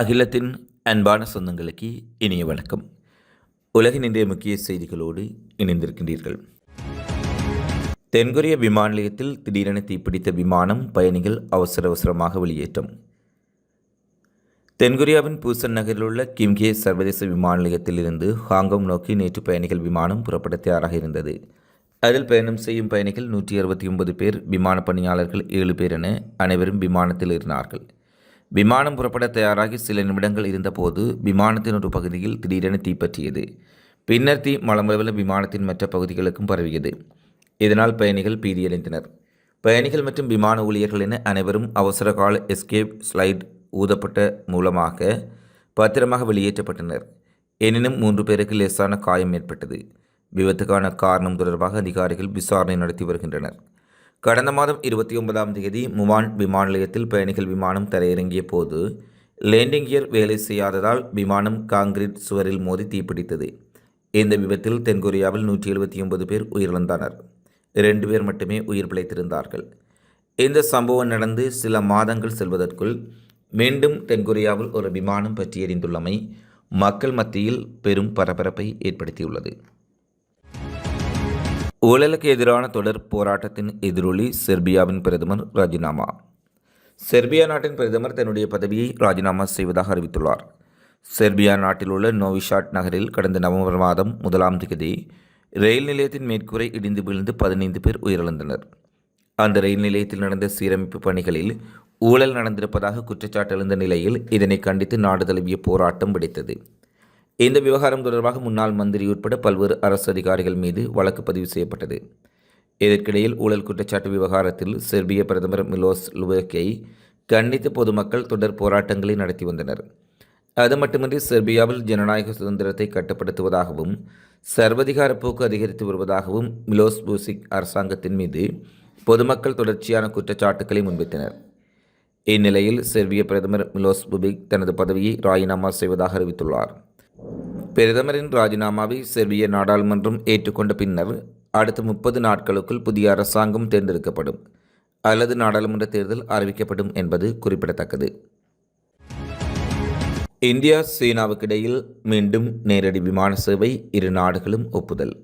அகிலத்தின் அன்பான சொந்தங்களுக்கு இனிய வணக்கம். உலகின் இன்றைய முக்கிய செய்திகளோடு இணைந்திருக்கின்றீர்கள். தென்கொரிய விமான நிலையத்தில் திடீரென தீப்பிடித்த விமானம் பயணிகள் அவசர அவசரமாக வெளியேற்றம். தென்கொரியாவின் பூசன் நகரில் உள்ள கிம்கே சர்வதேச விமான நிலையத்தில் இருந்து ஹாங்காங் நோக்கி நேற்று பயணிகள் விமானம் புறப்பட தயாராக இருந்தது. அதில் பயணம் செய்யும் பயணிகள் நூற்றி அறுபத்தி ஒன்பது பேர் விமான பணியாளர்கள் ஏழு பேர் என அனைவரும் விமானத்தில் இருந்தார்கள் விமானம் புறப்பட தயாராகி சில நிமிடங்கள் இருந்தபோது விமானத்தின் ஒரு பகுதியில் திடீரென தீப்பற்றியது பின்னர் தீ மலமளவில் விமானத்தின் மற்ற பகுதிகளுக்கும் பரவியது. இதனால் பயணிகள் பீதியடைந்தனர். பயணிகள் மற்றும் விமான ஊழியர்கள் என அனைவரும் அவசர கால எஸ்கேப் ஸ்லைட் ஊதப்பட்ட மூலமாக பத்திரமாக வெளியேற்றப்பட்டனர். எனினும் மூன்று பேருக்கு லேசான காயம் ஏற்பட்டது. விபத்துக்கான காரணம் தொடர்பாக அதிகாரிகள் விசாரணை நடத்தி வருகின்றனர். கடந்த மாதம் இருபத்தி ஒன்பதாம் தேதி முவான் விமான நிலையத்தில் பயணிகள் விமானம் தரையிறங்கிய போது லேண்டிங் கியர் வேலை செய்யாததால் விமானம் காங்கிரீட் சுவரில் மோதி தீப்பிடித்தது. இந்த விபத்தில் தென்கொரியாவில் நூற்றி எழுபத்தி ஒன்பது பேர் உயிரிழந்தனர். இரண்டு பேர் மட்டுமே உயிர் பிழைத்திருந்தார்கள். இந்த சம்பவம் நடந்து சில மாதங்கள் செல்வதற்குள் மீண்டும் தென்கொரியாவில் ஒரு விமானம் பற்றி எறிந்துள்ளமை மக்கள் மத்தியில் பெரும் பரபரப்பை ஏற்படுத்தியுள்ளது. ஊழலுக்கு எதிரான தொடர் போராட்டத்தின் எதிரொலி செர்பியாவின் பிரதமர் ராஜினாமா. செர்பியா நாட்டின் பிரதமர் தன்னுடைய பதவியை ராஜினாமா செய்வதாக அறிவித்துள்ளார். செர்பியா நாட்டில் உள்ள நோவிஷாட் நகரில் கடந்த நவம்பர் மாதம் முதலாம் தேதி ரயில் நிலையத்தின் மேற்கூரை இடிந்து விழுந்து பதினைந்து பேர் உயிரிழந்தனர். அந்த ரயில் நிலையத்தில் நடந்த சீரமைப்பு பணிகளில் ஊழல் நடந்திருப்பதாக குற்றச்சாட்டு எழுந்த நிலையில் இதனை கண்டித்து நாடு தழுவிய போராட்டம் வெடித்தது. இந்த விவகாரம் தொடர்பாக முன்னாள் மந்திரி உட்பட பல்வேறு அரசு அதிகாரிகள் மீது வழக்கு பதிவு செய்யப்பட்டது. இதற்கிடையில் ஊழல் குற்றச்சாட்டு விவகாரத்தில் செர்பிய பிரதமர் மிலோஸ் லுவேக்கை கண்டித்து பொதுமக்கள் தொடர் போராட்டங்களை நடத்தி வந்தனர். அது மட்டுமின்றி செர்பியாவில் ஜனநாயக சுதந்திரத்தை கட்டுப்படுத்துவதாகவும் சர்வதிகார போக்கு அதிகரித்து வருவதாகவும் மிலோஸ் பூசிக் அரசாங்கத்தின் மீது பொதுமக்கள் தொடர்ச்சியான குற்றச்சாட்டுக்களை முன்வைத்தனர். இந்நிலையில் செர்பிய பிரதமர் மிலோஸ் புபிக் தனது பதவியை ராஜினாமா செய்வதாக அறிவித்துள்ளார். பிரதமரின் ராஜினாமாவை செர்பிய நாடாளுமன்றம் ஏற்றுக்கொண்ட பின்னர் அடுத்த முப்பது நாட்களுக்குள் புதிய அரசாங்கம் தேர்ந்தெடுக்கப்படும். அல்லது நாடாளுமன்ற தேர்தல் அறிவிக்கப்படும் என்பது குறிப்பிடத்தக்கது. இந்தியா சீனாவுக்கிடையில் மீண்டும் நேரடி விமான சேவை இரு நாடுகளும் ஒப்புதல்.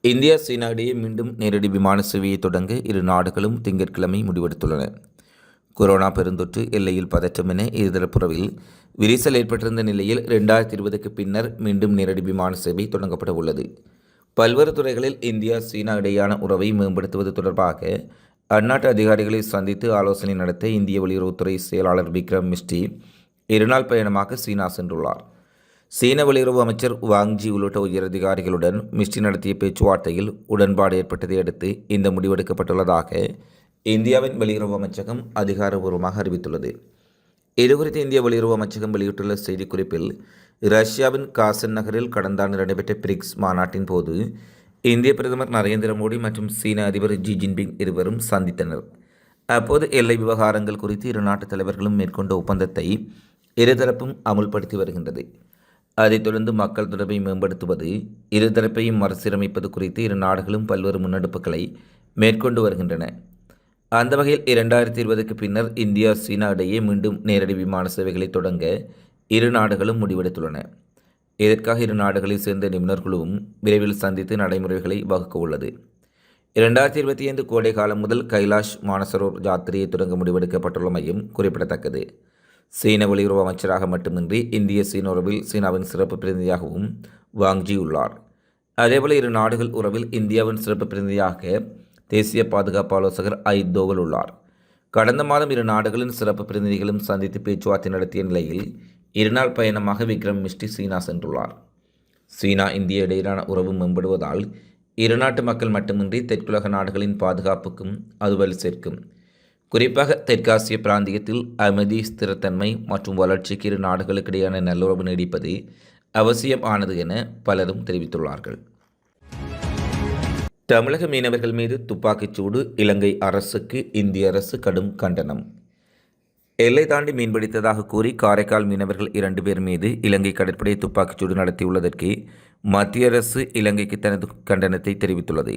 இந்தியா சீனா இடையே மீண்டும் நேரடி விமான சேவையை தொடங்க இரு நாடுகளும் திங்கட்கிழமை முடிவெடுத்துள்ளன. கொரோனா பெருந்தொற்று எல்லையில் பதற்றம் என இருதரப்புறவில் விரிசல் ஏற்பட்டிருந்த நிலையில் ரெண்டாயிரத்தி இருபதுக்கு பின்னர் மீண்டும் நேரடி விமான சேவை தொடங்கப்பட உள்ளது. பல்வேறு துறைகளில் இந்தியா சீனா இடையேயான உறவை மேம்படுத்துவது தொடர்பாக அந்நாட்டு அதிகாரிகளை சந்தித்து ஆலோசனை நடத்த இந்திய வெளியுறவுத்துறை செயலாளர் விக்ரம் மிஸ்டி இருநாள் பயணமாக சீனா சென்றுள்ளார். சீன வெளியுறவு அமைச்சர் வாங்ஜி உள்ளிட்ட உயரதிகாரிகளுடன் மிஸ்டி நடத்திய பேச்சுவார்த்தையில் உடன்பாடு ஏற்பட்டதை அடுத்து இந்த முடிவெடுக்கப்பட்டுள்ளதாக இந்தியாவின் வெளியுறவு அமைச்சகம் அதிகாரபூர்வமாக அறிவித்துள்ளது. இதுகுறித்து இந்திய வெளியுறவு அமைச்சகம் வெளியிட்டுள்ள செய்திக்குறிப்பில் ரஷ்யாவின் காசன் நகரில் கடந்த ஆண்டு நடைபெற்ற பிரிக்ஸ் மாநாட்டின் போது இந்திய பிரதமர் நரேந்திர மோடி மற்றும் சீன அதிபர் ஜி ஜின்பிங் இருவரும் சந்தித்தனர். அப்போது எல்லை விவகாரங்கள் குறித்து இரு நாட்டு தலைவர்களும் மேற்கொண்ட ஒப்பந்தத்தை இருதரப்பும் அமுல்படுத்தி வருகின்றது. அதைத் தொடர்ந்து மக்கள் தொடர்பை மேம்படுத்துவது இருதரப்பையும் மறுசீரமைப்பது குறித்து இரு நாடுகளும் பல்வேறு முன்னெடுப்புகளை மேற்கொண்டு வருகின்றன. அந்த வகையில் இரண்டாயிரத்தி இருபதுக்கு பின்னர் இந்தியா சீனா இடையே மீண்டும் நேரடி விமான சேவைகளை தொடங்க இரு நாடுகளும் முடிவெடுத்துள்ளன. இதற்காக இரு நாடுகளை சேர்ந்த நிபுணர் குழுவும் விரைவில் சந்தித்து நடைமுறைகளை வகுக்க உள்ளது. இரண்டாயிரத்தி இருபத்தி ஐந்து கோடை காலம் முதல் கைலாஷ் மானசரோர் யாத்திரையை தொடங்க முடிவெடுக்கப்பட்டுள்ளமையும் குறிப்பிடத்தக்கது. சீன வெளியுறவு அமைச்சராக மட்டுமின்றி இந்திய சீன உறவில் சீனாவின் சிறப்பு பிரதிநிதியாகவும் வாங்ஜி உள்ளார் அதேபோல இரு நாடுகள் உறவில் இந்தியாவின் சிறப்பு பிரதிநிதியாக தேசிய பாதுகாப்பு ஆலோசகர் ஐ தோவல் உள்ளார். கடந்த மாதம் இரு நாடுகளின் சிறப்பு பிரதிநிதிகளும் சந்தித்து பேச்சுவார்த்தை நடத்திய நிலையில் இருநாள் பயணமாக விக்ரம் மிஸ்டி சீனா சென்றுள்ளார். சீனா இந்திய இடையிலான உறவு மேம்படுவதால் இரு நாட்டு மக்கள் மட்டுமின்றி தெற்குலக நாடுகளின் பாதுகாப்புக்கும் அது வலு சேர்க்கும். குறிப்பாக தெற்காசிய பிராந்தியத்தில் அமைதி ஸ்திரத்தன்மை மற்றும் வளர்ச்சிக்கு இரு நாடுகளுக்கிடையான நல்லுறவு நீடிப்பது அவசியம் ஆனது என பலரும் தெரிவித்துள்ளார்கள். தமிழக மீனவர்கள் மீது துப்பாக்கிச்சூடு இலங்கை அரசுக்கு இந்திய அரசு கடும் கண்டனம். எல்லை தாண்டி மீன்பிடித்ததாக கூறி காரைக்கால் மீனவர்கள் இரண்டு பேர் மீது இலங்கை கடற்படை துப்பாக்கிச்சூடு நடத்தியுள்ளதற்கு மத்திய அரசு இலங்கைக்கு தனது கண்டனத்தை தெரிவித்துள்ளது.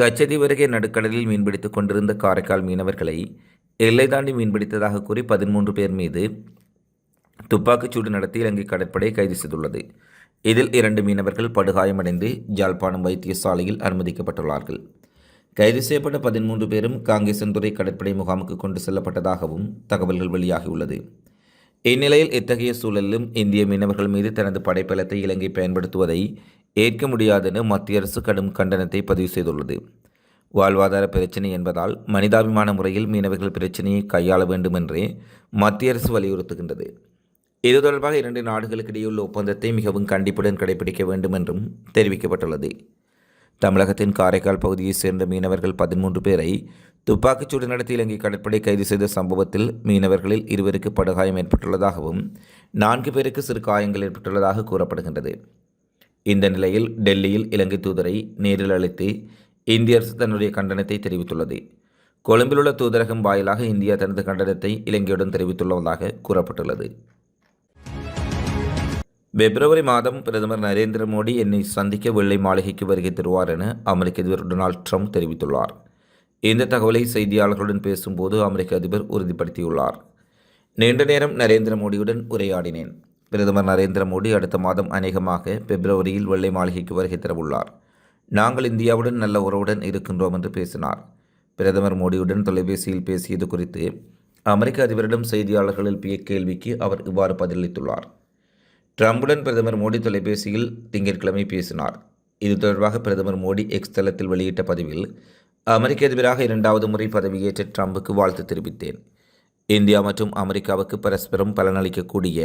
கச்சதி வருகை நடுக்கடலில் மீன்பிடித்துக் கொண்டிருந்த காரைக்கால் மீனவர்களை எல்லை தாண்டி மீன்பிடித்ததாக கூறி பதிமூன்று பேர் மீது துப்பாக்கிச்சூடு நடத்தி இலங்கை கடற்படை கைது செய்துள்ளது. இதில் இரண்டு மீனவர்கள் படுகாயமடைந்து ஜாழ்ப்பாணம் வைத்தியசாலையில் அனுமதிக்கப்பட்டுள்ளார்கள். கைது செய்யப்பட்ட பதிமூன்று பேரும் காங்கேசன்துறை கடற்படை முகாமுக்கு கொண்டு செல்லப்பட்டதாகவும் தகவல்கள் வெளியாகியுள்ளது. இந்நிலையில் இத்தகைய சூழலிலும் இந்திய மீனவர்கள் மீது தனது படைப்பலத்தை இலங்கை பயன்படுத்துவதை ஏற்க முடியாதென மத்திய அரசு கடும் கண்டனத்தை பதிவு செய்துள்ளது. வாழ்வாதார பிரச்சினை என்பதால் மனிதாபிமான முறையில் மீனவர்கள் பிரச்சினையை கையாள வேண்டும் என்றே மத்திய அரசு வலியுறுத்துகின்றது. இது தொடர்பாக இரண்டு நாடுகளுக்கு இடையுள்ள ஒப்பந்தத்தை மிகவும் கண்டிப்புடன் கடைபிடிக்க வேண்டும் என்றும் தெரிவிக்கப்பட்டுள்ளது. தமிழகத்தின் காரைக்கால் பகுதியைச் சேர்ந்த மீனவர்கள் பதிமூன்று பேரை துப்பாக்கிச்சூடு நடத்தி இலங்கை கடற்படை கைது செய்த சம்பவத்தில் மீனவர்களில் இருவருக்கு படுகாயம் ஏற்பட்டுள்ளதாகவும் நான்கு பேருக்கு சிறு காயங்கள் ஏற்பட்டுள்ளதாக கூறப்படுகின்றது. இந்த நிலையில் டெல்லியில் இலங்கை தூதரை நேரில் அழைத்து இந்திய அரசு தன்னுடைய கண்டனத்தை தெரிவித்துள்ளது. கொழும்பில் உள்ள தூதரகம் வாயிலாக இந்தியா தனது கண்டனத்தை இலங்கையுடன் தெரிவித்துள்ளதாக கூறப்பட்டுள்ளது. பிப்ரவரி மாதம் பிரதமர் நரேந்திர மோடி என்னை சந்திக்க வெள்ளை மாளிகைக்கு வருகை தருவார் என அமெரிக்க அதிபர் டொனால்ட் ட்ரம்ப் தெரிவித்துள்ளார். இந்த தகவலை செய்தியாளர்களுடன் பேசும்போது அமெரிக்க அதிபர் உறுதிப்படுத்தியுள்ளார். நீண்ட நேரம் நரேந்திர மோடியுடன் உரையாடினேன். பிரதமர் நரேந்திர மோடி அடுத்த மாதம் அநேகமாக பிப்ரவரியில் வெள்ளை மாளிகைக்கு வருகை தரவுள்ளார். நாங்கள் இந்தியாவுடன் நல்ல உறவுடன் இருக்கின்றோம் என்று பேசினார். பிரதமர் மோடியுடன் தொலைபேசியில் பேசியது குறித்து அமெரிக்க அதிபரிடம் செய்தியாளர்கள் எழுப்பிய கேள்விக்கு அவர் இவ்வாறு பதிலளித்துள்ளார். ட்ரம்புடன் பிரதமர் மோடி தொலைபேசியில் திங்கட்கிழமை பேசினார். இது தொடர்பாக பிரதமர் மோடி எக்ஸ் தளத்தில் வெளியிட்ட பதிவில் அமெரிக்க அதிபராக இரண்டாவது முறை பதவியேற்ற ட்ரம்புக்கு வாழ்த்து தெரிவித்தேன். இந்தியா மற்றும் அமெரிக்காவுக்கு பரஸ்பரம் பலனளிக்கக்கூடிய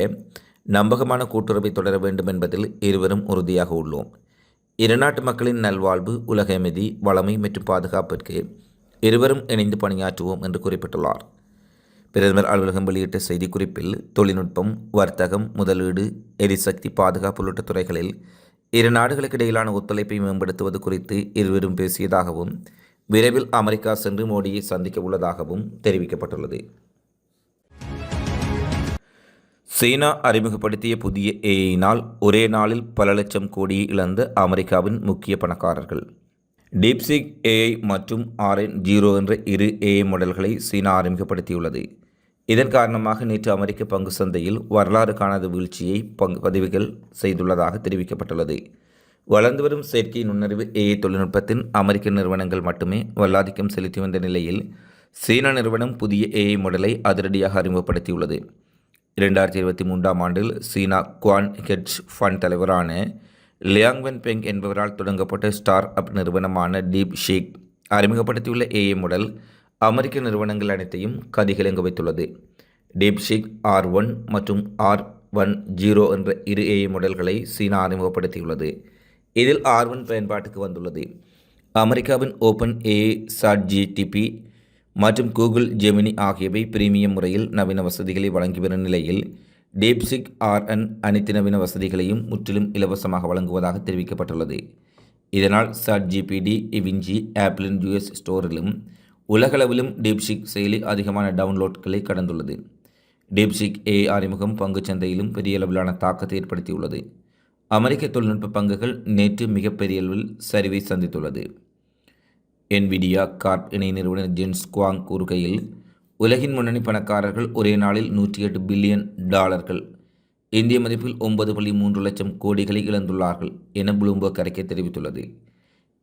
நம்பகமான கூட்டுறவை தொடர வேண்டும் என்பதில் இருவரும் உறுதியாக உள்ளோம். இரு நாட்டு மக்களின் நல்வாழ்வு உலக அமைதி வளமை மற்றும் பாதுகாப்பிற்கு இருவரும் இணைந்து பணியாற்றுவோம் என்று குறிப்பிட்டுள்ளார். பிரதமர் அலுவலகம் வெளியிட்ட செய்திக்குறிப்பில் தொழில்நுட்பம் வர்த்தகம் முதலீடு எரிசக்தி பாதுகாப்பு உள்ளிட்ட துறைகளில் இரு நாடுகளுக்கு இடையிலான ஒத்துழைப்பை மேம்படுத்துவது குறித்து இருவரும் பேசியதாகவும் விரைவில் அமெரிக்கா சென்று மோடியை சந்திக்க உள்ளதாகவும் தெரிவிக்கப்பட்டுள்ளது. சீனா அறிமுகப்படுத்திய புதிய ஏயினால் ஒரே நாளில் பல லட்சம் கோடியை இழந்த அமெரிக்காவின் முக்கிய பணக்காரர்கள். டீப்சிக் ஏஐ மற்றும் ஆர்என் ஜீரோ என்ற இரு ஏஐ மாடல்களை சீனா அறிமுகப்படுத்தியுள்ளது. இதன் காரணமாக நேற்று அமெரிக்க பங்கு சந்தையில் வரலாறு காணாத வீழ்ச்சியை பங்கு பதிவுகள் செய்துள்ளதாக தெரிவிக்கப்பட்டுள்ளது. வளர்ந்து வரும் செயற்கை நுண்ணறிவு ஏஐ தொழில்நுட்பத்தின் அமெரிக்க நிறுவனங்கள் மட்டுமே வல்லாதிக்கம் செலுத்தி வந்த நிலையில் சீனா நிறுவனம் புதிய ஏஐ மாடலை அதிரடியாக அறிமுகப்படுத்தியுள்ளது. இரண்டாயிரத்தி இருபத்தி மூன்றாம் ஆண்டில் சீனா குவான் ஹெட்ஜ் ஃபண்ட் தலைவரான லியாங்வென் பெங் என்பவரால் தொடங்கப்பட்ட ஸ்டார் அப் நிறுவனமான டீப் ஷீக் அறிமுகப்படுத்தியுள்ள ஏஏ மாடல் அமெரிக்க நிறுவனங்கள் அனைத்தையும் கதிகிழங்க வைத்துள்ளது. டீப் ஷீக் ஆர் ஒன் மற்றும் ஆர் ஒன் ஜீரோ என்ற இரு ஏஏ மாடல்களை சீனா அறிமுகப்படுத்தியுள்ளது. இதில் ஆர் ஒன் பயன்பாட்டுக்கு வந்துள்ளது. அமெரிக்காவின் ஓப்பன் ஏஏ சாட் ஜிடிபி மற்றும் கூகுள் ஜெமினி ஆகியவை பிரீமியம் முறையில் நவீன வசதிகளை வழங்கி வரும் நிலையில் டேப்சிக் ஆர்என் அனைத்து நவீன வசதிகளையும் முற்றிலும் இலவசமாக வழங்குவதாக தெரிவிக்கப்பட்டுள்ளது. இதனால் சாட் ஜிபிடி இவிஞ்சி ஆப்பிளின் யூஎஸ் ஸ்டோரிலும் உலகளவிலும் டீப்ஷிக் செயலி அதிகமான டவுன்லோட்களை கடந்துள்ளது. டீப்ஷிக் ஏ அறிமுகம் பங்குச் சந்தையிலும் பெரிய அளவிலான தாக்கத்தை ஏற்படுத்தியுள்ளது. அமெரிக்க தொழில்நுட்ப பங்குகள் நேற்று மிகப்பெரிய அளவில் சரிவை சந்தித்துள்ளது. என்விடியா கார்ப் இணை நிறுவனர் ஜென்ஸ் குவாங் கூறுகையில் உலகின் முன்னணி பணக்காரர்கள் ஒரே நாளில் நூற்றி எட்டு பில்லியன் டாலர்கள். இந்திய மதிப்பில் ஒன்பது புள்ளி மூன்று லட்சம் கோடிகளை இழந்துள்ளார்கள் என புளூம்பர்க் அறிக்கை தெரிவித்துள்ளது.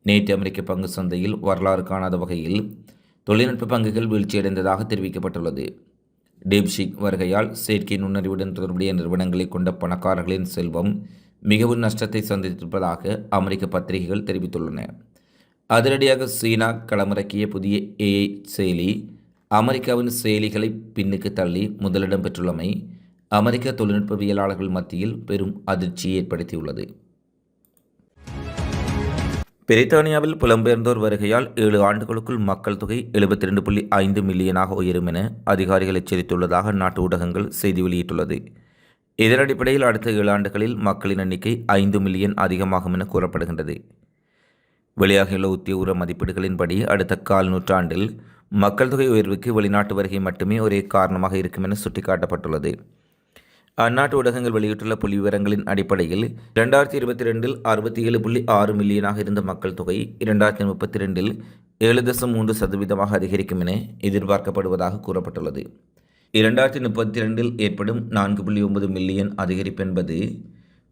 நேற்று அமெரிக்க பங்கு சந்தையில் வரலாறு காணாத வகையில் தொழில்நுட்ப பங்குகள் வீழ்ச்சியடைந்ததாக தெரிவிக்கப்பட்டுள்ளது. டீப்ஷிக் வருகையால் செயற்கை நுண்ணறிவுடன் தொடர்புடைய நிறுவனங்களை கொண்ட பணக்காரர்களின் செல்வம் மிகவும் நஷ்டத்தை சந்தித்திருப்பதாக அமெரிக்க பத்திரிகைகள் தெரிவித்துள்ளன. அதிரடியாக சீனா களமிறக்கிய புதிய ஏஐ செயலி அமெரிக்காவின் செயலிகளை பின்னுக்கு தள்ளி முதலிடம் பெற்றுள்ளமை அமெரிக்க தொழில்நுட்பவியலாளர்கள் மத்தியில் பெரும் அதிர்ச்சியை ஏற்படுத்தியுள்ளது. பிரித்தானியாவில் புலம்பெயர்ந்தோர் வருகையால் ஏழு ஆண்டுகளுக்குள் மக்கள் தொகை எழுபத்தி ரெண்டு புள்ளி ஐந்து மில்லியனாக உயரும் என அதிகாரிகள் எச்சரித்துள்ளதாக நாட்டு ஊடகங்கள் செய்தி வெளியிட்டுள்ளது. இதன் அடிப்படையில் அடுத்த ஏழு ஆண்டுகளில் மக்களின் எண்ணிக்கை ஐந்து மில்லியன் அதிகமாகும் என கூறப்படுகின்றது. வெளியாகியுள்ள உத்தியோக மதிப்பீடுகளின்படி அடுத்த கால் நூற்றாண்டில் மக்கள் தொகை உயர்வுக்கு வெளிநாட்டு வருகை மட்டுமே ஒரே காரணமாக இருக்கும் என சுட்டிக்காட்டப்பட்டுள்ளது. அந்நாட்டு ஊடகங்கள் வெளியிட்டுள்ள புள்ளி விவரங்களின் அடிப்படையில் இரண்டாயிரத்தி இருபத்தி ரெண்டில் அறுபத்தி ஏழு புள்ளி ஆறு மில்லியனாக இருந்த மக்கள் தொகை இரண்டாயிரத்தி முப்பத்தி ரெண்டில் ஏழு தசம் மூன்று சதவீதமாக அதிகரிக்கும் என எதிர்பார்க்கப்படுவதாக கூறப்பட்டுள்ளது. இரண்டாயிரத்தி முப்பத்தி ரெண்டில் ஏற்படும் நான்கு புள்ளி ஒன்பது மில்லியன் அதிகரிப்பு என்பது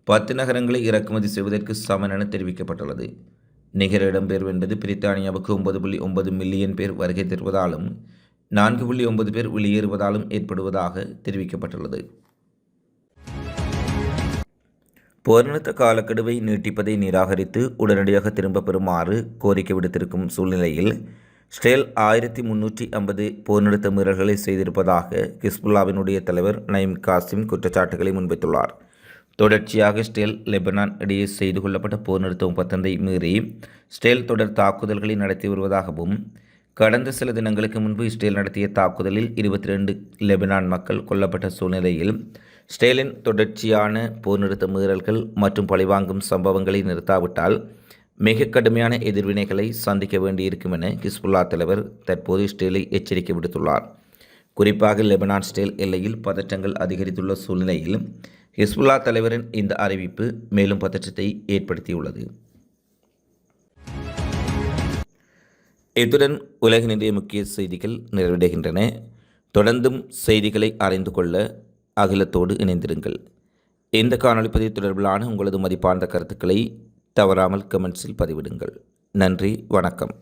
பத்து நகரங்களை இறக்குமதி செய்வதற்கு சமன் என தெரிவிக்கப்பட்டுள்ளது. நிகர இடம்பெயர்வு என்பது பிரித்தானியாவுக்கு ஒன்பது புள்ளி ஒன்பது மில்லியன் பேர் வருகை தருவதாலும் நான்கு புள்ளி ஒன்பது பேர் வெளியேறுவதாலும் ஏற்படுவதாக தெரிவிக்கப்பட்டுள்ளது. போர்நிறுத்த காலக்கெடுவை நீட்டிப்பதை நிராகரித்து உடனடியாக திரும்பப் பெறுமாறு கோரிக்கை விடுத்திருக்கும் சூழ்நிலையில் ஸ்டேல் ஆயிரத்தி முன்னூற்றி ஐம்பது போர்நிறுத்த மீறல்களை செய்திருப்பதாக கிஸ்புல்லாவினுடைய தலைவர் நயீம் காசிம் குற்றச்சாட்டுகளை முன்வைத்துள்ளார். தொடர்ச்சியாக ஸ்டேல் லெபனான் இடையே செய்து கொள்ளப்பட்ட போர் நிறுத்த ஒப்பந்தத்தை மீறி ஸ்டேல் தொடர் தாக்குதல்களை நடத்தி வருவதாகவும் கடந்த சில தினங்களுக்கு முன்பு இஸ்ரேல் நடத்திய தாக்குதலில் இருபத்தி ரெண்டு லெபனான் மக்கள் கொல்லப்பட்ட சூழ்நிலையில் ஸ்டேலின் தொடர்ச்சியான போர் நிறுத்த மீறல்கள் மற்றும் பழிவாங்கும் சம்பவங்களை நிறுத்தாவிட்டால் மிக கடுமையான எதிர்வினைகளை சந்திக்க வேண்டியிருக்கும் என கிஸ்புல்லா தலைவர் தற்போது ஸ்டேலை எச்சரிக்கை விடுத்துள்ளார். குறிப்பாக லெபனான் ஸ்டேல் எல்லையில் பதற்றங்கள் அதிகரித்துள்ள சூழ்நிலையில் ஹிஸ்புல்லா தலைவரின் இந்த அறிவிப்பு மேலும் பதற்றத்தை ஏற்படுத்தியுள்ளது. இத்துடன் உலகினுடைய முக்கிய செய்திகள் நிறைவடைகின்றன. தொடர்ந்தும் செய்திகளை அறிந்து கொள்ள அகிலத்தோடு இணைந்திருங்கள். இந்த காணொலி பதிவு தொடர்பிலான உங்களது மதிப்பார்ந்த கருத்துக்களை தவறாமல் கமெண்ட்ஸில் பதிவிடுங்கள். நன்றி வணக்கம்.